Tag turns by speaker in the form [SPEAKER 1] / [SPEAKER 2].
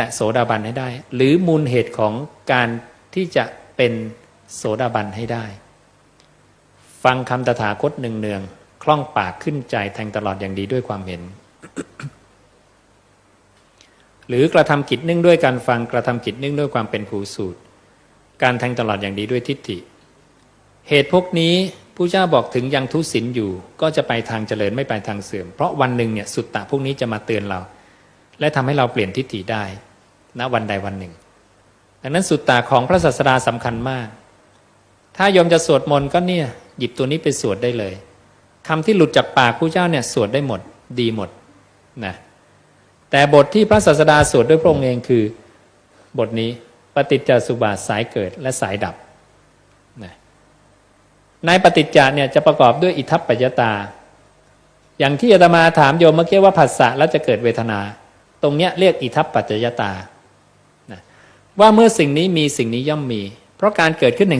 [SPEAKER 1] แตะโสดาบันให้ได้ หรือมูลเหตุของการที่จะเป็นโสดาบันให้ได้ ฟังคำตถาคตหนึ่งเนือง คล่องปากขึ้นใจแทงตลอดอย่างดีด้วยความเห็น หรือกระทำกิจเนื่องด้วยการฟังกระทำกิจเนื่องด้วยความเป็นภูสูตร การแทงตลอดอย่างดีด้วยทิฏฐิ เหตุพวกนี้ผู้เจ้าบอกถึงยังทุศินอยู่ ก็จะไปทางเจริญไม่ไปทางเสื่อม เพราะวันหนึ่งเนี่ยสุตตะพวกนี้จะมาเตือนเรา และทำให้เราเปลี่ยนทิฏฐิได้ ณวันใดวันหนึ่ง ดังนั้นสุตตะของพระศาสดาสำคัญมาก ถ้าโยมจะสวดมนต์ก็เนี่ย หยิบตัวนี้ไปสวดได้เลยคำที่หลุดจากปากผู้เจ้าเนี่ยสวดได้หมดดีหมดนะแต่บทที่พระศาสดาสวดด้วยพระองค์เองคือบทนี้ปฏิจจสุบาทสายเกิดและสายดับนะในปฏิจจาเนี่ยจะประกอบด้วยอิทัปปัจจตา อย่างที่อาตมาถามโยมเมื่อกี้ว่าผัสสะแล้วจะเกิดเวทนา ตรงเนี้ยเรียกอิทัปปัจจยตา ว่าเมื่อสิ่งนี้มีสิ่งนี้ย่อมมี เพราะการเกิดขึ้นแห่ง